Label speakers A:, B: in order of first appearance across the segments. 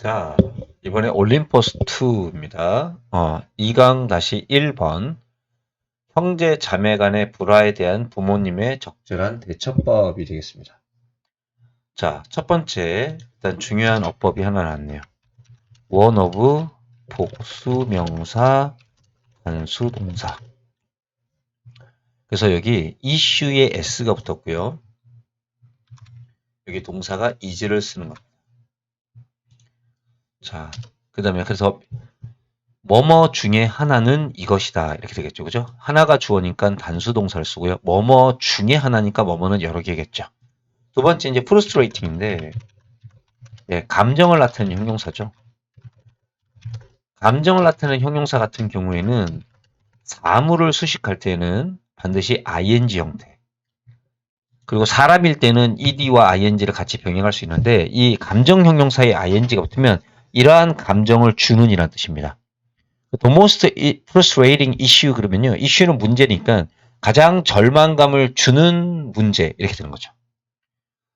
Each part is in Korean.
A: 자, 이번에 올림포스 2입니다. 어, 2강 다시 1번. 형제 자매 간의 불화에 대한 부모님의 적절한 대처법이 되겠습니다. 자, 첫 번째, 일단 중요한 어법이 하나 나왔네요. 원 오브 복수 명사 단수 동사. 그래서 여기 이슈에 s가 붙었고요. 여기 동사가 is를 쓰는 겁니다. 자, 그 다음에 그래서 뭐뭐 중에 하나는 이것이다 이렇게 되겠죠, 그죠? 하나가 주어니까 단수 동사를 쓰고요. 뭐뭐 중에 하나니까 뭐뭐는 여러 개겠죠. 두 번째 이제 frustrating인데 예, 감정을 나타내는 형용사죠. 감정을 나타내는 형용사 같은 경우에는 사물을 수식할 때는 반드시 ing 형태. 그리고 사람일 때는 ed와 ing를 같이 병행할 수 있는데 이 감정 형용사에 ing가 붙으면 이러한 감정을 주는 이란 뜻입니다. The most frustrating issue 그러면요. issue는 문제니까 가장 절망감을 주는 문제 이렇게 되는 거죠.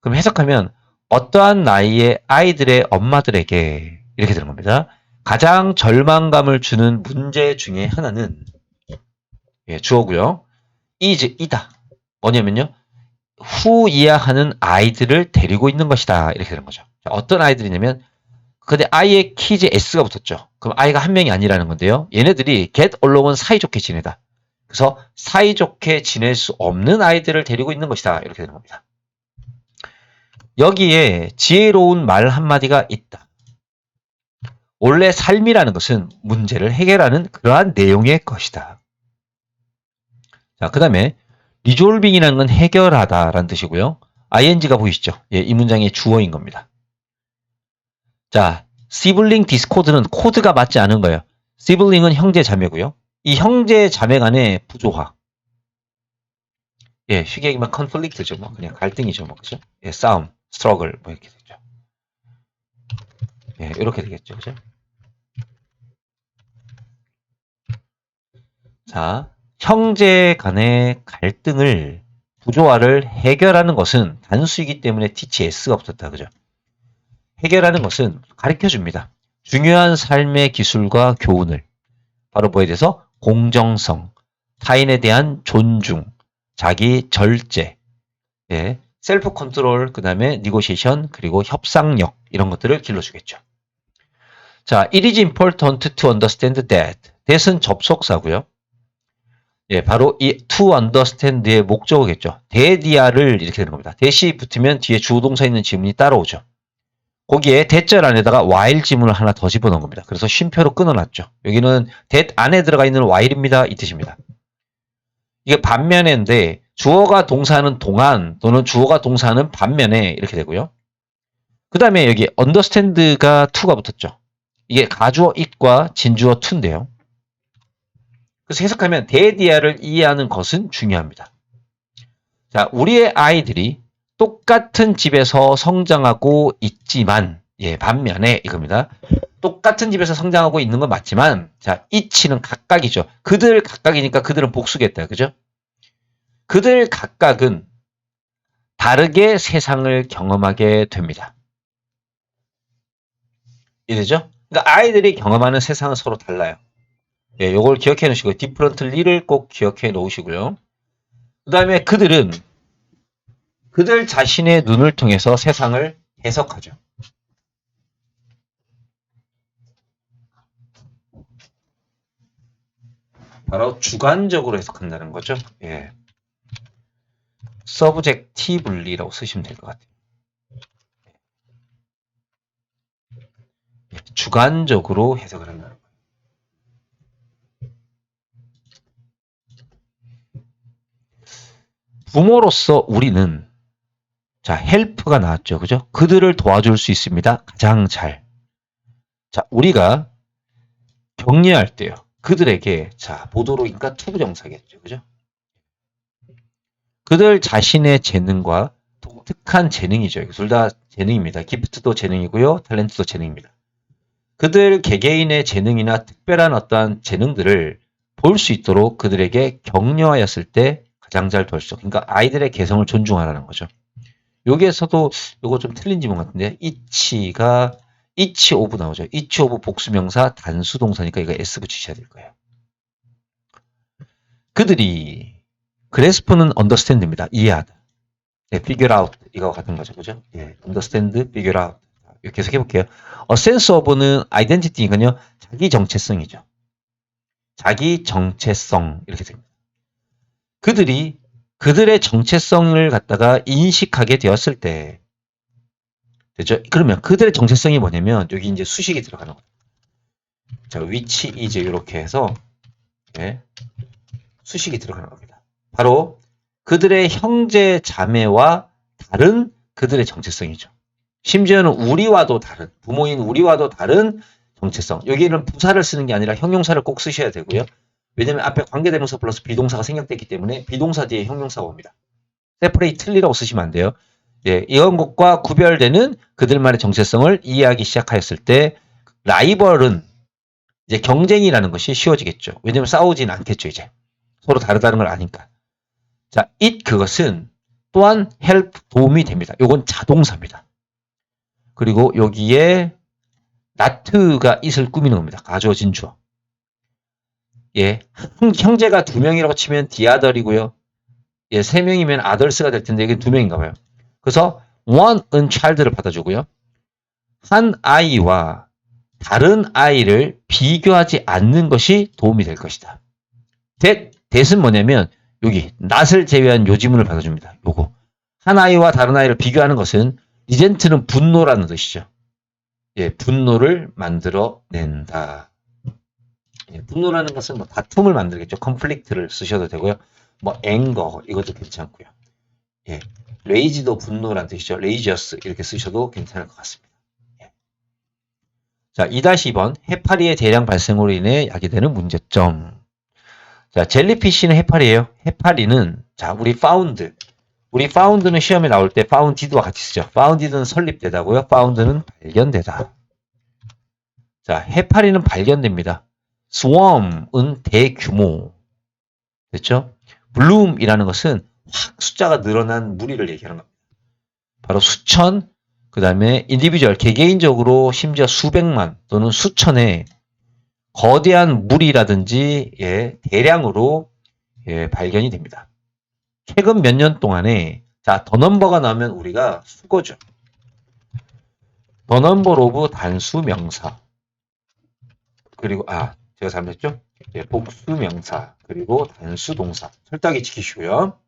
A: 그럼 해석하면 어떠한 나이의 아이들의 엄마들에게 이렇게 되는 겁니다. 가장 절망감을 주는 문제 중에 하나는 예, 주어고요. is 이다. 뭐냐면요. 후이해하는 아이들을 데리고 있는 것이다. 이렇게 되는 거죠. 자, 어떤 아이들이냐면 근데 아이의 키즈 s가 붙었죠. 그럼 아이가 한 명이 아니라는 건데요. 얘네들이 get along은 사이좋게 지내다. 그래서 사이좋게 지낼 수 없는 아이들을 데리고 있는 것이다. 이렇게 되는 겁니다. 여기에 지혜로운 말 한마디가 있다. 원래 삶이라는 것은 문제를 해결하는 그러한 내용의 것이다. 자, 그 다음에 resolving이라는 건 해결하다라는 뜻이고요. ing가 보이시죠? 예, 이 문장의 주어인 겁니다. 자, 시블링 디스코드는 코드가 맞지 않은 거예요. 시블링은 형제 자매고요. 이 형제 자매 간의 부조화. 예, 쉽게 얘기하면 컨플릭트죠. 뭐 그냥 갈등이죠. 뭐 그죠? 예, 싸움, 스트러글 뭐 이렇게 되죠. 예, 이렇게 되겠죠. 그죠? 자, 형제 간의 갈등을 부조화를 해결하는 것은 단수이기 때문에 THS가 붙었다. 그죠? 해결하는 것은 가르쳐 줍니다. 중요한 삶의 기술과 교훈을 바로 뭐에 대해서 공정성, 타인에 대한 존중, 자기 절제, 예, 셀프 컨트롤, 그 다음에 니고시에이션, 그리고 협상력 이런 것들을 길러주겠죠. 자, it is important to understand that. that은 접속사고요. 예, 바로 이 to understand의 목적어겠죠. 대디아를 이렇게 되는 겁니다. 대시 붙으면 뒤에 주동사 있는 지문이 따라오죠. 거기에 대절 안에다가 while 지문을 하나 더 집어넣은 겁니다. 그래서 쉼표로 끊어놨죠. 여기는 that 안에 들어가 있는 while입니다. 이 뜻입니다. 이게 반면인데 주어가 동사는 동안 또는 주어가 동사는 반면에 이렇게 되고요. 그 다음에 여기 understand가 to가 붙었죠. 이게 가주어 it과 진주어 to인데요. 그래서 해석하면 대디아를 이해하는 것은 중요합니다. 자, 우리의 아이들이 똑같은 집에서 성장하고 있지만 예, 반면에 이겁니다. 똑같은 집에서 성장하고 있는 건 맞지만 자, 이치는 각각이죠. 그들 각각이니까 그들은 복수겠다. 그죠? 그들 각각은 다르게 세상을 경험하게 됩니다. 이해되죠? 그러니까 아이들이 경험하는 세상은 서로 달라요. 예, 요걸 기억해 놓으시고 디프런트리를 꼭 기억해 놓으시고요. 그 다음에 그들은 그들 자신의 눈을 통해서 세상을 해석하죠. 바로 주관적으로 해석한다는 거죠. 예. subjectively라고 쓰시면 될 것 같아요. 예, 주관적으로 해석을 한다는 거예요. 부모로서 우리는 자, 헬프가 나왔죠. 그죠? 그들을 도와줄 수 있습니다. 가장 잘. 자, 우리가 격려할 때요. 그들에게 자, 보도록인가 투부 정사겠죠. 그죠? 그들 자신의 재능과 독특한 재능이죠. 둘 다 재능입니다. 기프트도 재능이고요. 탤런트도 재능입니다. 그들 개개인의 재능이나 특별한 어떠한 재능들을 볼 수 있도록 그들에게 격려하였을 때 가장 잘 돌 수. 그러니까 아이들의 개성을 존중하라는 거죠. 여기에서도 이거 좀 틀린 지문 같은데 이치가 each of 나오죠. each of 복수명사 단수 동사니까 이거 s 붙이셔야 될 거예요. 그들이 그래스프는 understand입니다. 이해하다. 예, figure out 이거 같은 거죠, 그죠? 예, understand, figure out 이렇게 해석해 볼게요. a sense of는 identity니까요, 자기 정체성이죠. 자기 정체성 이렇게 됩니다. 그들이 그들의 정체성을 갖다가 인식하게 되었을 때 되죠? 그러면 그들의 정체성이 뭐냐면 여기 이제 수식이 들어가는 거예요. 자, 위치 이제 이렇게 해서 예, 수식이 들어가는 겁니다. 바로 그들의 형제 자매와 다른 그들의 정체성이죠. 심지어는 우리와도 다른 부모인 우리와도 다른 정체성. 여기는 부사를 쓰는 게 아니라 형용사를 꼭 쓰셔야 되고요. 왜냐면 앞에 관계대명사 플러스 비동사가 생략됐기 때문에 비동사 뒤에 형용사가 옵니다. 세퍼레이 틀리라고 쓰시면 안 돼요. 예, 이런 것과 구별되는 그들만의 정체성을 이해하기 시작하였을 때 라이벌은 이제 경쟁이라는 것이 쉬워지겠죠. 왜냐면 싸우지는 않겠죠, 이제. 서로 다르다는 걸 아니까. 자, it 그것은 또한 help 도움이 됩니다. 요건 자동사입니다. 그리고 여기에 not가 it을 꾸미는 겁니다. 가져진 주어. 예, 형- 형제가 두 명이라고 치면 other이고요. 예, 세 명이면 others가 될 텐데 이게 두 명인가 봐요. 그래서 one은 child를 받아주고요. 한 아이와 다른 아이를 비교하지 않는 것이 도움이 될 것이다. that, that은 뭐냐면 여기 not을 제외한 요 지문을 받아줍니다. 요거 한 아이와 다른 아이를 비교하는 것은 리젠트는 분노라는 뜻이죠. 예, 분노를 만들어낸다. 예, 분노라는 것은 뭐 다툼을 만들겠죠. 컨플릭트를 쓰셔도 되고요. 뭐 앵거 이것도 괜찮고요. 예, 레이지도 분노라는 뜻이죠. 레이저스 이렇게 쓰셔도 괜찮을 것 같습니다. 예. 자, 2-2번 해파리의 대량 발생으로 인해 야기되는 문제점. 자, 젤리피쉬는 해파리예요. 해파리는 자, 우리 found 우리 found는 시험에 나올 때 founded와 같이 쓰죠. founded는 설립되다고요. found는 발견되다. 자, 해파리는 발견됩니다. Swarm은 대규모. 됐죠? bloom이라는 것은 확 숫자가 늘어난 무리를 얘기하는 겁니다. 바로 수천, 그 다음에 인디비주얼, 개개인적으로 심지어 수백만 또는 수천의 거대한 무리라든지 예, 대량으로 예, 발견이 됩니다. 최근 몇 년 동안에 자, 더 넘버가 나오면 우리가 수거죠. 더 넘버 오브 단수 명사. 그리고 아, 제가 잘못했죠? 예, 복수 명사 그리고 단수 동사. 철다기 지키시고요.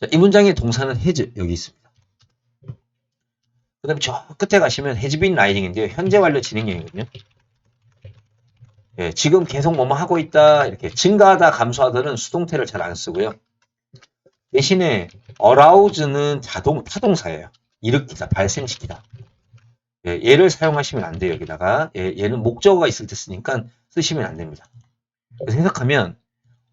A: 자, 이 문장의 동사는 has 여기 있습니다. 그 다음에 저 끝에 가시면 been writing인데요. 현재 완료 진행형이거든요. 예, 지금 계속 뭐뭐 하고 있다 이렇게 증가하다 감소하다는 수동태를 잘 안 쓰고요. 대신에 arouse는 자동 타동사예요. 일으키다, 발생시키다. 예, 얘를 사용하시면 안 돼요. 여기다가 예, 얘는 목적어가 있을 때 쓰니까 쓰시면 안 됩니다. 해석하면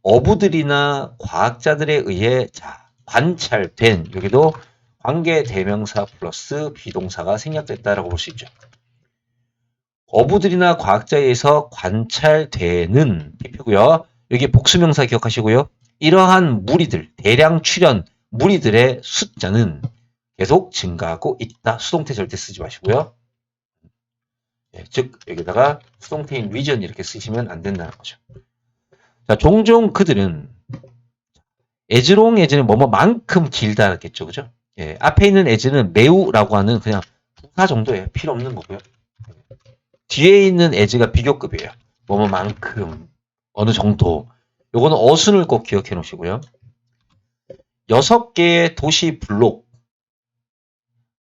A: 어부들이나 과학자들에 의해 자, 관찰된 여기도 관계 대명사 플러스 비동사가 생략됐다라고 볼 수 있죠. 어부들이나 과학자에 의해서 관찰되는 대표고요. 여기 복수명사 기억하시고요. 이러한 무리들, 대량 출현 무리들의 숫자는 계속 증가하고 있다. 수동태 절대 쓰지 마시고요. 예, 즉 여기다가 수동태인 region 이렇게 쓰시면 안 된다는 거죠. 자, 종종 그들은 에즈롱 에즈는 뭐뭐만큼 길다겠죠, 그죠? 예, 앞에 있는 에즈는 매우라고 하는 그냥 부사 정도예요. 필요 없는 거고요. 뒤에 있는 에즈가 비교급이에요. 뭐뭐만큼 어느 정도. 요거는 어순을 꼭 기억해 놓으시고요. 여섯 개의 도시 블록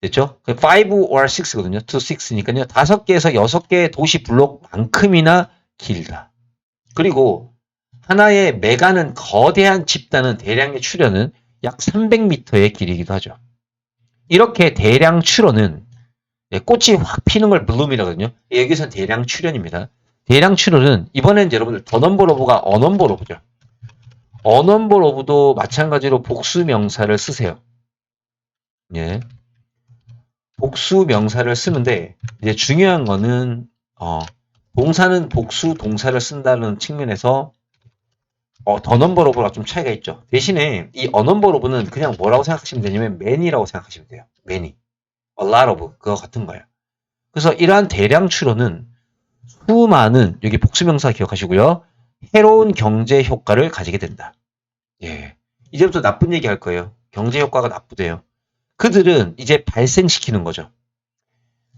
A: 됐죠? 5 or 6거든요. to 6니까요. 다섯 개에서 여섯 개의 도시 블록만큼이나 길다. 그리고 하나의 메가는 거대한 집단은 대량의 출현은 약 300m의 길이기도 하죠. 이렇게 대량 출현은 예, 꽃이 확 피는 걸 블룸이라거든요. 여기서 대량 출현입니다. 대량 출현은 이번엔 여러분들 더 넘버 로브가 어 넘버 로브죠. 어 넘버 로브도 마찬가지로 복수 명사를 쓰세요. 예. 복수 명사를 쓰는데 이제 중요한 거는 어, 동사는 복수 동사를 쓴다는 측면에서 어, 더 넘버 로브가 좀 차이가 있죠. 대신에 이 어넘버 로브는 그냥 뭐라고 생각하시면 되냐면 man이라고 생각하시면 돼요. many. a lot of 그거 같은 거예요. 그래서 이러한 대량 출원은 수많은 여기 복수명사 기억하시고요. 해로운 경제 효과를 가지게 된다. 예. 이제부터 나쁜 얘기 할 거예요. 경제 효과가 나쁘대요. 그들은 이제 발생시키는 거죠.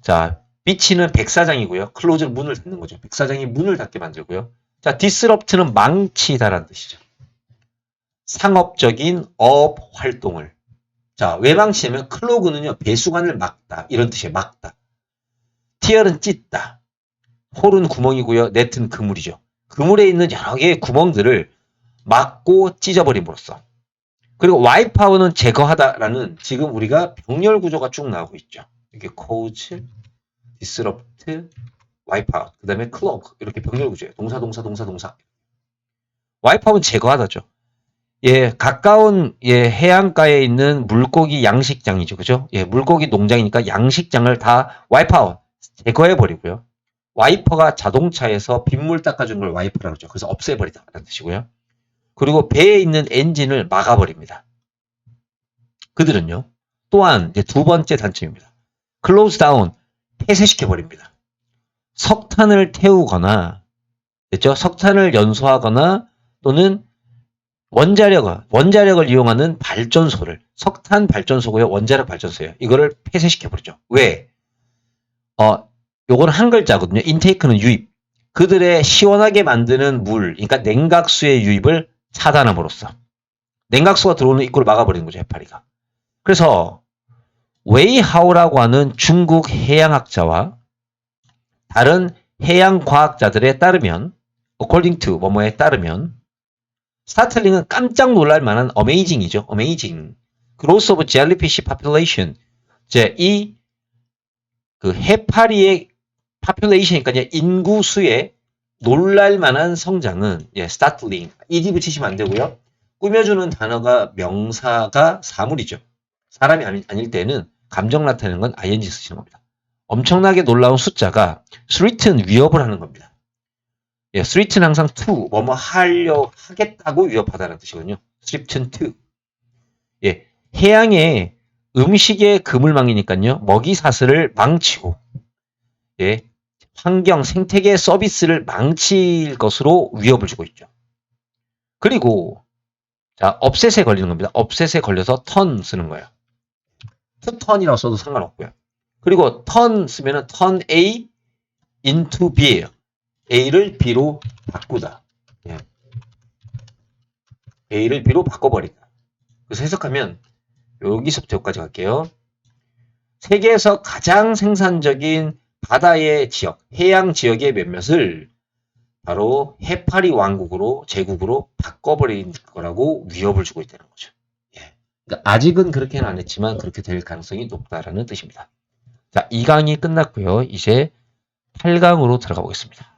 A: 자, 비치는 백사장이고요. 클로즈는 문을 닫는 거죠. 백사장이 문을 닫게 만들고요. 자, 디스럽트는 망치다라는 뜻이죠. 상업적인 업 활동을. 자, 왜 망치냐면 클로그는요, 배수관을 막다. 이런 뜻이에요. 막다. 티얼은 찢다. 홀은 구멍이고요. 넷은 그물이죠. 그물에 있는 여러 개의 구멍들을 막고 찢어버림으로써. 그리고 와이파워는 제거하다라는 지금 우리가 병렬 구조가 쭉 나오고 있죠. 이게 디스럽트, 와이파워, 그 다음에 클로그 이렇게 병렬 구조예요. 동사, 동사, 동사, 동사. 와이파워는 제거하다죠. 예, 가까운 예, 해안가에 있는 물고기 양식장이죠. 그죠? 예, 물고기 농장이니까 양식장을 다 와이파워 제거해 버리고요. 와이퍼가 자동차에서 빗물 닦아주는 걸 와이퍼라고 그러죠. 그래서 없애버리다라는 뜻이고요. 그리고 배에 있는 엔진을 막아버립니다. 그들은요. 또한 두 번째 단점입니다. 클로즈 다운, 폐쇄시켜 버립니다. 석탄을 태우거나, 됐죠? 석탄을 연소하거나 또는 원자력을, 원자력을 이용하는 발전소를, 석탄 발전소고요, 원자력 발전소예요. 이거를 폐쇄시켜 버리죠. 왜? 어, 요건 한 글자거든요. 인테이크는 유입. 그들의 시원하게 만드는 물, 그러니까 냉각수의 유입을 차단함으로써 냉각수가 들어오는 입구를 막아버리는 거죠, 해파리가. 그래서 웨이하우라고 하는 중국 해양학자와 다른 해양 과학자들에 따르면 according to 뭐뭐에 따르면 스타틀링은 깜짝 놀랄 만한 어메이징이죠. 어메이징. growth of jellyfish population. 이제 이그 해파리의 population, 그러니까 인구 수의 놀랄 만한 성장은 예, startling. ed 붙이시면 안 되고요. 꾸며주는 단어가 명사가 사물이죠. 사람이 아니, 아닐 때는 감정 나타내는 건 ing 쓰시는 겁니다. 엄청나게 놀라운 숫자가 threaten 위협을 하는 겁니다. 예, threaten 항상 to 뭐뭐 하려 하겠다고 위협하다는 뜻이거든요. threaten to. 예, 해양에 음식의 그물망이니까요. 먹이 사슬을 망치고 예, 환경 생태계 서비스를 망칠 것으로 위협을 주고 있죠. 그리고 자, 업셋에 걸리는 겁니다. 업셋에 걸려서 턴 쓰는 거예요. to 턴이라고 써도 상관없고요. 그리고 턴 쓰면은 turn A into B. A를 B로 바꾸다. 예. A를 B로 바꿔버리다. 그래서 해석하면 여기서부터 여기까지 갈게요. 세계에서 가장 생산적인 바다의 지역, 해양 지역의 몇몇을 바로 해파리 왕국으로 제국으로 바꿔버린 거라고 위협을 주고 있다는 거죠. 예. 그러니까 아직은 그렇게는 안 했지만 그렇게 될 가능성이 높다라는 뜻입니다. 자, 2강이 끝났고요. 이제 8강으로 들어가 보겠습니다.